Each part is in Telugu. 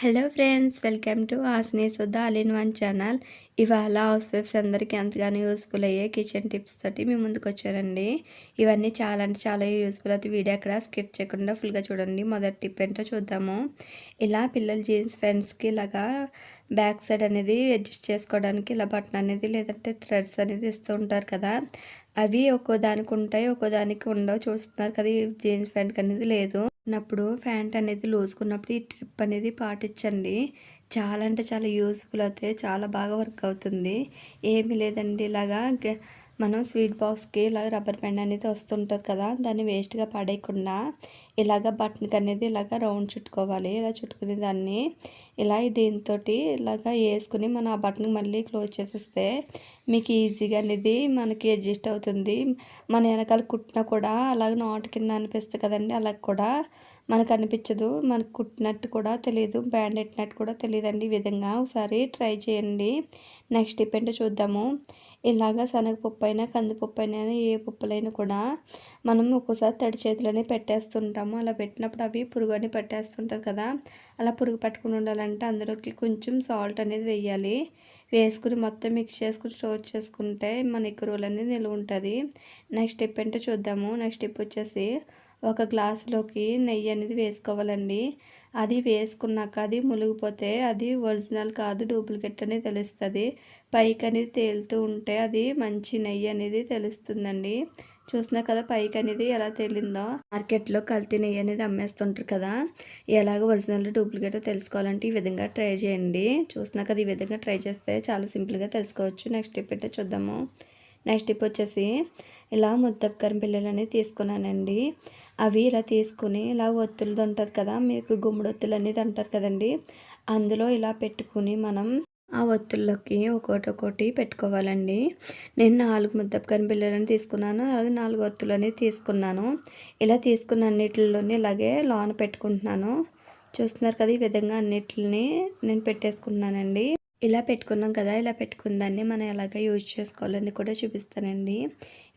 Hello friends welcome to ఆస్ని Sudha all in one channel. ఇవాళ హౌస్ వైఫ్స్ అందరికీ ఎంతగానో యూస్ఫుల్ అయ్యే కిచెన్ టిప్స్ తోటి మీ ముందుకు వచ్చానండి. ఇవన్నీ చాలా అంటే చాలా యూస్ఫుల్ అయితే వీడియో అక్కడ స్కిప్ చేయకుండా ఫుల్గా చూడండి. మొదటి టిప్ ఏంటో చూద్దాము. ఇలా పిల్లల జీన్స్ ఫ్రెండ్స్కి ఇలాగా బ్యాక్ సైడ్ అనేది అడ్జస్ట్ చేసుకోవడానికి ఇలా బటన్ అనేది లేదంటే థ్రెడ్స్ అనేది ఇస్తూ ఉంటారు కదా. అవి ఒక్కో దానికి ఉంటాయి ఒక్కో దానికి ఉండవు. చూస్తున్నారు కదా ఈ జీన్స్ ప్యాంట్కి అనేది లేదు. ఉన్నప్పుడు ప్యాంట్ అనేది లూజుకున్నప్పుడు ఈ ట్రిప్ అనేది పాటించండి. చాలా అంటే చాలా యూస్ఫుల్ అవుతాయి చాలా బాగా వర్క్ అవుతుంది. ఏమీ లేదండి ఇలాగా మనం స్వీట్ బాక్స్కి ఇలా రబ్బర్ బ్యాండ్ అనేది వస్తుంటుంది కదా దాన్ని వేస్ట్గా పడేయకుండా ఇలాగ బటన్కి అనేది ఇలాగ రౌండ్ చుట్టుకోవాలి. ఇలా చుట్టుకునే దాన్ని ఇలా దీంతో ఇలాగ వేసుకుని మనం ఆ బటన్ మళ్ళీ క్లోజ్ చేసేస్తే మీకు ఈజీగా అనేది మనకి అడ్జస్ట్ అవుతుంది. మన వెనకాల కుట్టినా కూడా అలాగ నాటు కింద అనిపిస్తుంది కదండి అలా కూడా మనకు అనిపించదు మనకు కుట్టినట్టు కూడా తెలియదు బ్యాండ్ ఎట్టినట్టు కూడా తెలియదండి ఈ విధంగా. ఒకసారి ట్రై చేయండి. నెక్స్ట్ టిప్ ఏంటో చూద్దాము. ఇలాగ శనగపప్పు అయినా కందిపప్పు అయినా ఏ పప్పులైనా కూడా మనం ఒక్కోసారి తడి చేతులని పెట్టేస్తుంటాము. అలా పెట్టినప్పుడు అవి పురుగు అని పెట్టేస్తుంటుంది కదా. అలా పురుగు పట్టుకుని ఉండాలంటే అందులోకి కొంచెం సాల్ట్ అనేది వేయాలి. వేసుకుని మొత్తం మిక్స్ చేసుకుని స్టోర్ చేసుకుంటే మన ఎక్కువ రోజులు అనేది నిల్వ ఉంటుంది నెక్స్ట్ స్టెప్ ఏంటో చూద్దాము. నెక్స్ట్ స్టెప్ వచ్చేసి ఒక గ్లాసులోకి నెయ్యి అనేది వేసుకోవాలండి. అది వేసుకున్నాక అది మునిగిపోతే అది ఒరిజినల్ కాదు డూప్లికేట్ అనేది తెలుస్తుంది. పైకి అనేది తేలుతూ ఉంటే అది మంచి నెయ్యి అనేది తెలుస్తుందండి. చూసినా కదా పైకి అనేది ఎలా తేలిందో. మార్కెట్లో కల్తీ నెయ్యి అనేది అమ్మేస్తుంటారు కదా. ఎలాగ ఒరిజినల్ డూప్లికేట్ తెలుసుకోవాలంటే ఈ విధంగా ట్రై చేయండి. చూసినా కదా ఈ విధంగా ట్రై చేస్తే చాలా సింపుల్గా తెలుసుకోవచ్చు. నెక్స్ట్ స్టెప్ అయితే చూద్దాము. నెక్స్ట్ స్టెప్ వచ్చేసి ఇలా ముద్దపకరం పిల్లలు అనేది తీసుకున్నానండి. అవి ఇలా తీసుకుని ఇలా ఒత్తులది ఉంటుంది కదా మీకు గుమ్మడి ఒత్తులు అనేది అంటారు కదండి. అందులో ఇలా పెట్టుకుని మనం ఆ ఒత్తుల్లోకి ఒకటి ఒకటి పెట్టుకోవాలండి. నేను నాలుగు ముద్దపకరం పిల్లలని తీసుకున్నాను అలాగే నాలుగు ఒత్తులు అనేది తీసుకున్నాను. ఇలా తీసుకున్న అన్నిటిలోని ఇలాగే లోన పెట్టుకుంటున్నాను. చూస్తున్నారు కదా ఈ విధంగా అన్నిటిని నేను పెట్టేసుకున్నానండి ఇలా పెట్టుకున్నాం కదా ఇలా పెట్టుకుందాన్ని మనం ఎలాగ యూజ్ చేసుకోవాలని కూడా చూపిస్తానండి.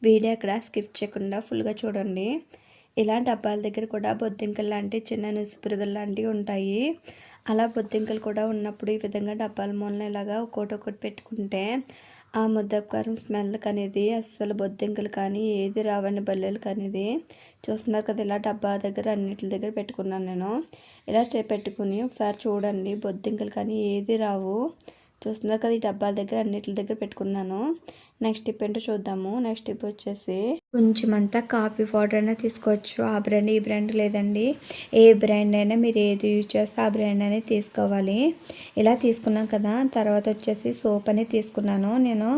వీడియో అక్కడ స్కిప్ చేయకుండా ఫుల్గా చూడండి. ఇలా డబ్బాల దగ్గర కూడా బొద్దింకలు లాంటి చిన్న నుసుపురుగులు లాంటివి ఉంటాయి. అలా బొద్దింకలు కూడా ఉన్నప్పుడు ఈ విధంగా డబ్బాల మూలన ఇలాగా ఒకటి ఒకటి పెట్టుకుంటే ఆ ముద్దకారం స్మెల్కి అనేది అస్సలు బొద్దింకలు కానీ ఏది రావని బల్లెలు కానీ చూస్తున్నారు కదా ఇలా డబ్బా దగ్గర అన్నిటి దగ్గర పెట్టుకున్నాను నేను. ఇలా పెట్టుకుని ఒకసారి చూడండి బొద్దింకలు కానీ ఏది రావు. చూస్తున్నారు కదా ఈ డబ్బాల దగ్గర అన్నిటి దగ్గర పెట్టుకున్నాను. నెక్స్ట్ టిప్ ఏంటో చూద్దాము. నెక్స్ట్ టిప్ వచ్చేసి కొంచెం అంతా కాఫీ పౌడర్ అయినా తీసుకోవచ్చు. ఆ బ్రాండ్ ఈ బ్రాండ్ లేదండి. ఏ బ్రాండ్ అయినా మీరు ఏది యూజ్ చేస్తే ఆ బ్రాండ్ అనేది తీసుకోవాలి. ఇలా తీసుకున్నాం కదా. తర్వాత వచ్చేసి సోప్ అనేది తీసుకున్నాను. నేను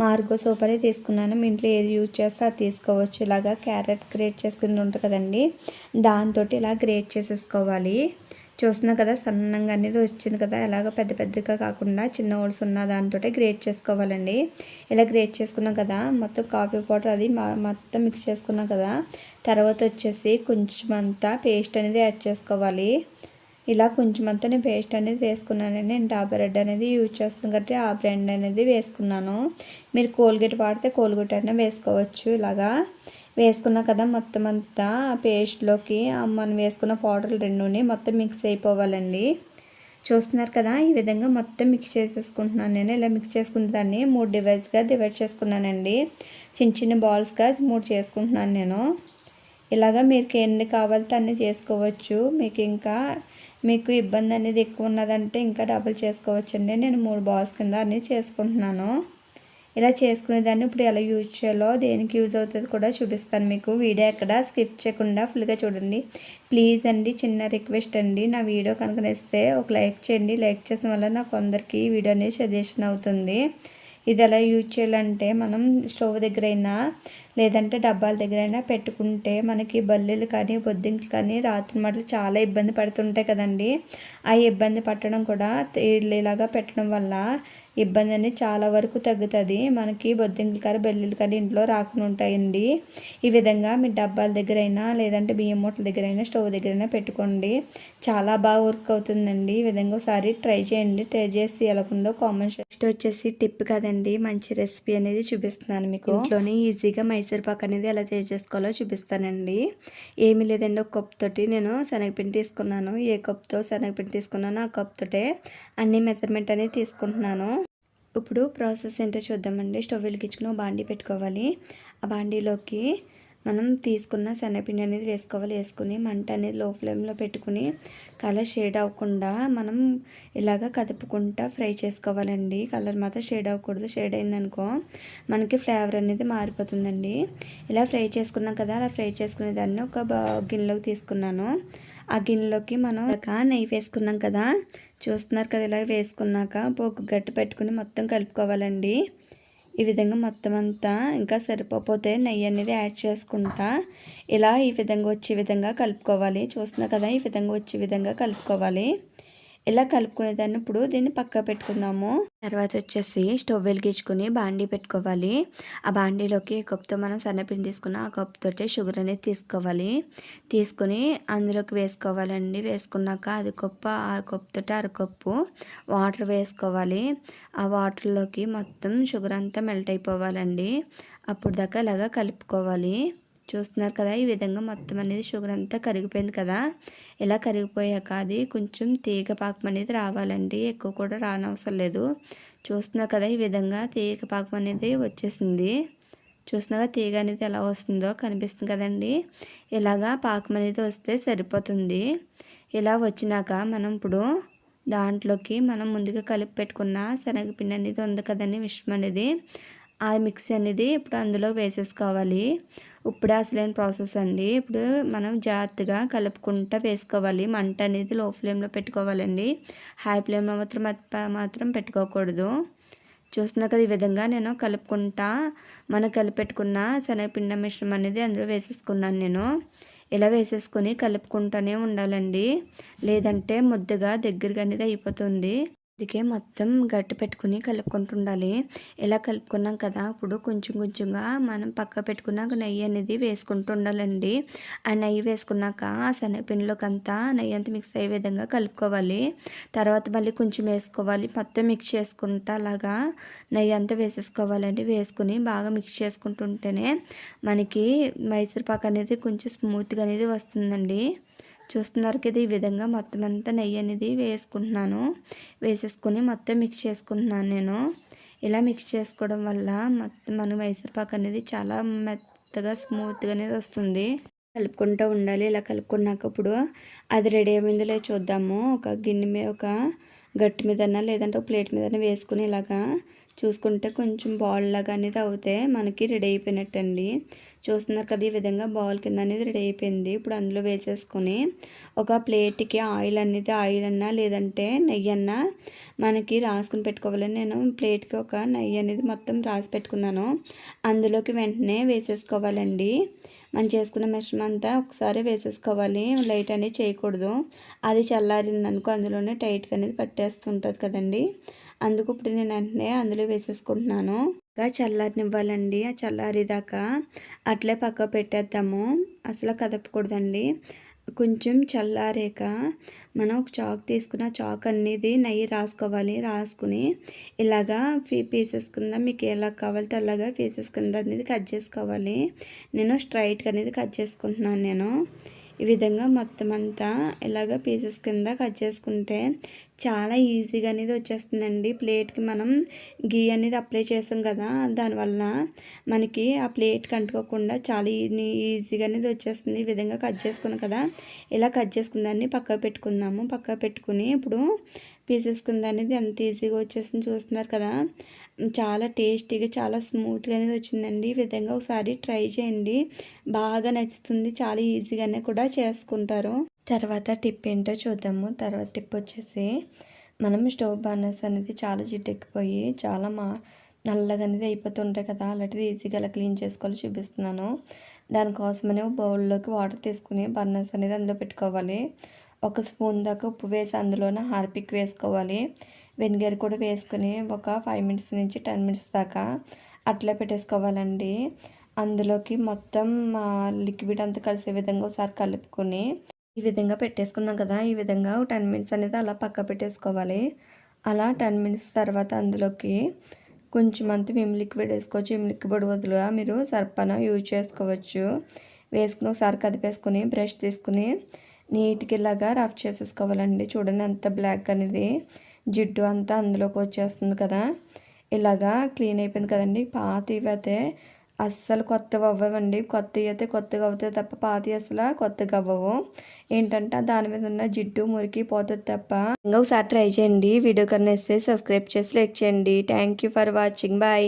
మార్గో సోప్ అనేది తీసుకున్నాను. మీ ఇంట్లో ఏది యూజ్ చేస్తే అది తీసుకోవచ్చు. ఇలాగా క్యారెట్ గ్రేట్ చేసుకుని ఉంటుంది కదండి. దాంతో ఇలా గ్రేట్ చేసేసుకోవాలి. చూస్తున్నా కదా సన్నంగా అనేది వచ్చింది కదా. ఎలాగ పెద్ద పెద్దగా కాకుండా చిన్న హోల్స్ ఉన్న దాంతో గ్రేట్ చేసుకోవాలండి. ఇలా గ్రేట్ చేసుకున్నాం కదా మొత్తం కాఫీ పౌడర్ అది మొత్తం మిక్స్ చేసుకున్నాం కదా తర్వాత వచ్చేసి కొంచెం అంతా పేస్ట్ అనేది యాడ్ చేసుకోవాలి. ఇలా కొంచెం అంతా నేను పేస్ట్ అనేది వేసుకున్నానండి. నేను డాబర్ రెడ్ అనేది యూజ్ చేస్తున్నాను కాబట్టి ఆ బ్రాండ్ అనేది వేసుకున్నాను. మీరు కోల్గేట్ వాడితే కోల్గేట్ అయినా వేసుకోవచ్చు ఇలాగా. వేసుకున్నా కదా మొత్తం అంతా పేస్ట్లోకి మనం వేసుకున్న పౌడర్లు రెండుని మొత్తం మిక్స్ అయిపోవాలండి. చూస్తున్నారు కదా ఈ విధంగా మొత్తం మిక్స్ చేసేసుకుంటున్నాను నేను. ఇలా మిక్స్ చేసుకున్న దాన్ని మూడు డివైస్గా డివైడ్ చేసుకున్నానండి. చిన్న చిన్న బాల్స్గా మూడు చేసుకుంటున్నాను నేను. ఇలాగా మీకు ఎన్ని కావాలితే అన్నీ చేసుకోవచ్చు. మీకు ఇంకా మీకు ఇబ్బంది అనేది ఎక్కువ ఉన్నదంటే ఇంకా డబుల్ చేసుకోవచ్చండి. నేను మూడు బాల్స్ కింద అన్నీ చేసుకుంటున్నాను. ఇలా చేసుకునేదాన్ని. ఇప్పుడు ఎలా యూజ్ చేయాలో దేనికి యూజ్ అవుతుంది కూడా చూపిస్తాను మీకు. వీడియో ఎక్కడ స్కిప్ చేయకుండా ఫుల్గా చూడండి. ప్లీజ్ అండి చిన్న రిక్వెస్ట్ అండి. నా వీడియో కనుక నేస్తే ఒక లైక్ చేయండి. లైక్ చేసిన వల్ల నాకు అందరికీ వీడియో అనేది సజెషన్ అవుతుంది. ఇది ఎలా యూజ్ చేయాలంటే మనం స్టవ్ దగ్గర అయినా లేదంటే డబ్బాల దగ్గర అయినా పెట్టుకుంటే మనకి బల్లెలు కానీ బొద్దింకులు కానీ రాత్రి మాటలు చాలా ఇబ్బంది పడుతుంటాయి కదండి. ఆ ఇబ్బంది పట్టడం కూడా ఇలాగా పెట్టడం వల్ల ఇబ్బంది అనేది చాలా వరకు తగ్గుతుంది. మనకి బొద్దింకలు కానీ బెల్లులు కానీ ఇంట్లో రాకుండా ఉంటాయండి. ఈ విధంగా మీ డబ్బాల దగ్గర అయినా లేదంటే బియ్యం మూటల దగ్గర అయినా స్టవ్ దగ్గర అయినా పెట్టుకోండి. చాలా బాగా వర్క్ అవుతుందండి. ఈ విధంగా ఒకసారి ట్రై చేయండి. ట్రై చేసి ఎలా ఉందో కామెంట్ నెక్స్ట్ వచ్చేసి టిప్ కదండి. మంచి రెసిపీ అనేది చూపిస్తున్నాను మీకు. ఇంట్లోనే ఈజీగా మైసూర్ పాక్ అనేది ఎలా తయారు చేసుకోవాలో చూపిస్తానండి. ఏమీ లేదండి. ఒక కప్ తోటి నేను శనగపిండి తీసుకున్నాను. ఏ కప్తో శనగపిండి తీసుకున్నానో ఆ కప్ తోటే అన్ని మెజర్మెంట్ అనేది తీసుకుంటున్నాను. ఇప్పుడు ప్రాసెస్ ఏంటో చూద్దామండి. స్టవ్ వెలిగించుకుని బాండీ పెట్టుకోవాలి. ఆ బాండీలోకి మనం తీసుకున్న శనగపిండి అనేది వేసుకోవాలి. వేసుకుని మంట అనేది లో ఫ్లేమ్లో పెట్టుకుని కలర్ షేడ్ అవ్వకుండా మనం ఇలాగ కదుపుకుంటా ఫ్రై చేసుకోవాలండి. కలర్ మాత్రం షేడ్ అవ్వకూడదు. షేడ్ అయిందనుకో మనకి ఫ్లేవర్ అనేది మారిపోతుందండి. ఇలా ఫ్రై చేసుకున్నాం కదా అలా ఫ్రై చేసుకునే దాన్ని ఒక గిన్నెలోకి తీసుకున్నాను. ఆ గిన్నెలోకి మనం నెయ్యి వేసుకున్నాం కదా. చూస్తున్నారు కదా ఇలా వేసుకున్నాక పోకు గట్టి పెట్టుకుని మొత్తం కలుపుకోవాలండి. ఈ విధంగా మొత్తం అంతా ఇంకా సరిపోతే నెయ్యి అనేది యాడ్ చేసుకుంటా. ఇలా ఈ విధంగా వచ్చే విధంగా కలుపుకోవాలి. చూస్తున్నా కదా ఈ విధంగా వచ్చే విధంగా కలుపుకోవాలి. ఇలా కలుపుకునేదాన్ని? ఇప్పుడు దీన్ని పక్క పెట్టుకుందాము. తర్వాత వచ్చేసి స్టవ్ వెలిగించుకుని బాండీ పెట్టుకోవాలి. ఆ బాండీలోకి కప్తో మనం సన్నపిండి తీసుకున్న ఆ కప్ తోటి షుగర్ అనేది తీసుకోవాలి. తీసుకుని అందులోకి వేసుకోవాలండి. వేసుకున్నాక అది కప్పు ఆ కప్పు అరకప్పు వాటర్ వేసుకోవాలి. ఆ వాటర్లోకి మొత్తం షుగర్ అంతా మెల్ట్ అయిపోవాలండి. అప్పుడు దాకా ఇలాగా కలుపుకోవాలి. చూస్తున్నారు కదా ఈ విధంగా మొత్తం అనేది షుగర్ అంతా కరిగిపోయింది కదా. ఇలా కరిగిపోయాక అది? కొంచెం తీగ పాకం అనేది రావాలండి. ఎక్కువ కూడా రానవసరం లేదు. చూస్తున్నారు కదా ఈ విధంగా తీగ పాకం అనేది వచ్చేసింది. చూస్తున్నాగా తీగ అనేది ఎలా వస్తుందో కనిపిస్తుంది కదండి. ఇలాగా పాకం అనేది వస్తే సరిపోతుంది. ఇలా వచ్చినాక మనం ఇప్పుడు దాంట్లోకి మనం ముందుగా కలిపి పెట్టుకున్న శనగపిండి అనేది ఉంది కదండి మిశ్రమం అనేది. ఆ మిక్సీ అనేది ఇప్పుడు అందులో వేసేసుకోవాలి. ఇప్పుడు అసలైన ప్రాసెస్ అండి. ఇప్పుడు మనం జాగ్రత్తగా కలుపుకుంటూ వేసుకోవాలి. మంట అనేది లో ఫ్లేమ్లో పెట్టుకోవాలండి. హై ఫ్లేమ్లో మాత్రం మాత్రం పెట్టుకోకూడదు. చూస్తున్నా కదా ఈ విధంగా నేను కలుపుకుంటా. మనం కలిపెట్టుకున్న శనగపిండి మిశ్రమం అనేది అందులో వేసేసుకున్నాను నేను. ఇలా వేసేసుకొని కలుపుకుంటూనే ఉండాలండి. లేదంటే ముద్దగా దగ్గరగా అనేది అయిపోతుంది. అందుకే మొత్తం గట్టి పెట్టుకుని కలుపుకుంటూ ఉండాలి ఇలా కలుపుకున్నాం కదా ఇప్పుడు కొంచెం కొంచెంగా మనం పక్క పెట్టుకున్నాక నెయ్యి అనేది వేసుకుంటూ ఉండాలండి ఆ నెయ్యి వేసుకున్నాక ఆ శనగపిండిలోకి అంతా నెయ్యి అంతా మిక్స్ అయ్యే విధంగా కలుపుకోవాలి. తర్వాత మళ్ళీ కొంచెం వేసుకోవాలి. మొత్తం మిక్స్ చేసుకుంటా అలాగా నెయ్యి అంతా వేసేసుకోవాలండి. వేసుకుని బాగా మిక్స్ చేసుకుంటుంటేనే మనకి మైసూర్ పాక్ అనేది కొంచెం స్మూత్గా అనేది వస్తుందండి. చూస్తున్నారు కదా ఈ విధంగా మొత్తం అంతా నెయ్యి అనేది వేసుకుంటున్నాను. వేసేసుకొని మొత్తం మిక్స్ చేసుకుంటున్నాను నేను. ఇలా మిక్స్ చేసుకోవడం వల్ల మొత్తం మన మైసూర్పాక్ అనేది చాలా మెత్తగా స్మూత్గా అనేది వస్తుంది. కలుపుకుంటూ ఉండాలి. ఇలా కలుపుకున్నాక ఇప్పుడు అది రెడీ అయిందిలే చూద్దాము. ఒక గిన్నె మీద ఒక గట్టి మీదన్నా లేదంటే ఒక ప్లేట్ మీదన్నా వేసుకుని ఇలాగా చూసుకుంటే కొంచెం బాల్ లాగా అనేది అవుతే మనకి రెడీ అయిపోయినట్టండి. చూస్తున్నారు కదా ఈ విధంగా బౌల్ కింద అనేది రెడీ అయిపోయింది. ఇప్పుడు అందులో వేసేసుకొని ఒక ప్లేట్కి ఆయిల్ అనేది ఆయిల్ అన్నా లేదంటే నెయ్యి అన్నా మనకి రాసుకుని పెట్టుకోవాలని నేను ప్లేట్కి ఒక నెయ్యి అనేది మొత్తం రాసి పెట్టుకున్నాను. అందులోకి వెంటనే వేసేసుకోవాలండి. మనం చేసుకున్న మిశ్రమం అంతా ఒకసారి వేసేసుకోవాలి. లైట్ అనేది చేయకూడదు. అది చల్లారిందనుకో అందులోనే టైట్గా అనేది పట్టేస్తుంటుంది కదండి. అందుకు ఇప్పుడు నేను వెంటనే అందులో వేసేసుకుంటున్నాను. ఇంకా చల్లారనివ్వాలండి ఆ చల్లారేదాకా అట్లే పక్క పెట్టేద్దాము. అసలు కదపకూడదండి. కొంచెం చల్లారాక మనం ఒక చాక్ తీసుకున్న చాక్ అనేది నెయ్యి రాసుకోవాలి. రాసుకుని ఇలాగా పీసెస్ కింద మీకు ఎలా కావాలితే అలాగా పీసెస్ కింద అనేది కట్ చేసుకోవాలి. నేను స్ట్రైట్గా అనేది కట్ చేసుకుంటున్నాను నేను. ఈ విధంగా మొత్తం అంతా ఇలాగ పీసెస్ కింద కట్ చేసుకుంటే చాలా ఈజీగా అనేది వచ్చేస్తుందండి. ప్లేట్కి మనం గీ అనేది అప్లై చేసాం కదా దానివల్ల మనకి ఆ ప్లేట్కి అంటుకోకుండా చాలా e-, ఈజీగా అనేది వచ్చేస్తుంది. ఈ విధంగా కట్ చేసుకున్నాం కదా ఇలా కట్ చేసుకుందాన్ని పక్కకు పెట్టుకుందాము. పక్కకు పెట్టుకుని ఇప్పుడు పీసెస్ కింద అనేది ఎంత ఈజీగా వచ్చేసింది. చూస్తున్నారు కదా చాలా టేస్టీగా చాలా స్మూత్గా అనేది వచ్చిందండి. ఈ విధంగా ఒకసారి ట్రై చేయండి. బాగా నచ్చుతుంది చాలా ఈజీగానే కూడా చేసుకుంటారు. తర్వాత టిప్ ఏంటో చూద్దాము. తర్వాత టిప్ వచ్చేసి మనం స్టవ్ బర్నర్స్ అనేది చాలా జిడ్డెక్కిపోయి చాలా మా నల్లగా అనేది అయిపోతుంటాయి కదా అలాంటిది ఈజీగా అలా క్లీన్ చేసుకోవాలి చూపిస్తున్నాను. దానికోసమనే బౌల్లోకి వాటర్ తీసుకుని బర్నర్స్ అనేది అందులో పెట్టుకోవాలి. ఒక స్పూన్ దాకా ఉప్పు వేసి అందులోన హార్పిక్ వేసుకోవాలి. వెనిగర్ కూడా వేసుకుని ఒక ఫైవ్ మినిట్స్ నుంచి టెన్ మినిట్స్ దాకా అట్లా పెట్టేసుకోవాలండి. అందులోకి మొత్తం లిక్విడ్ అంతా కలిసే విధంగా ఒకసారి కలుపుకొని ఈ విధంగా పెట్టేసుకున్నాం కదా ఈ విధంగా టెన్ మినిట్స్ అనేది అలా పక్క పెట్టేసుకోవాలి. అలా టెన్ మినిట్స్ తర్వాత అందులోకి కొంచెం అంత విమ్ లిక్విడ్ వేసుకోవచ్చు. విమ్ లిక్విడ్ వదులుగా మీరు సర్పన యూజ్ చేసుకోవచ్చు. వేసుకుని ఒకసారి కదిపేసుకుని బ్రష్ తీసుకుని నీట్గా ఇలాగా రఫ్ చేసేసుకోవాలండి. చూడండి ఎంత బ్లాక్ అనేది. జిడ్డు అంతా అందులోకి వచ్చేస్తుంది కదా. ఇలాగా క్లీన్ అయిపోయింది కదండి. పాత అయితే అస్సలు కొత్తవి అవ్వవండి. కొత్తవి అయితే కొత్తగా అవుతాయి తప్ప పాతి అసలు కొత్తగా అవ్వవు. ఏంటంటే దాని మీద ఉన్న జిడ్డు మురికి పోతుంది తప్ప. ఇంకా ఒకసారి ట్రై చేయండి. వీడియో కన్నా సబ్స్క్రైబ్ చేసి లైక్ చేయండి. Thank you for watching. Bye.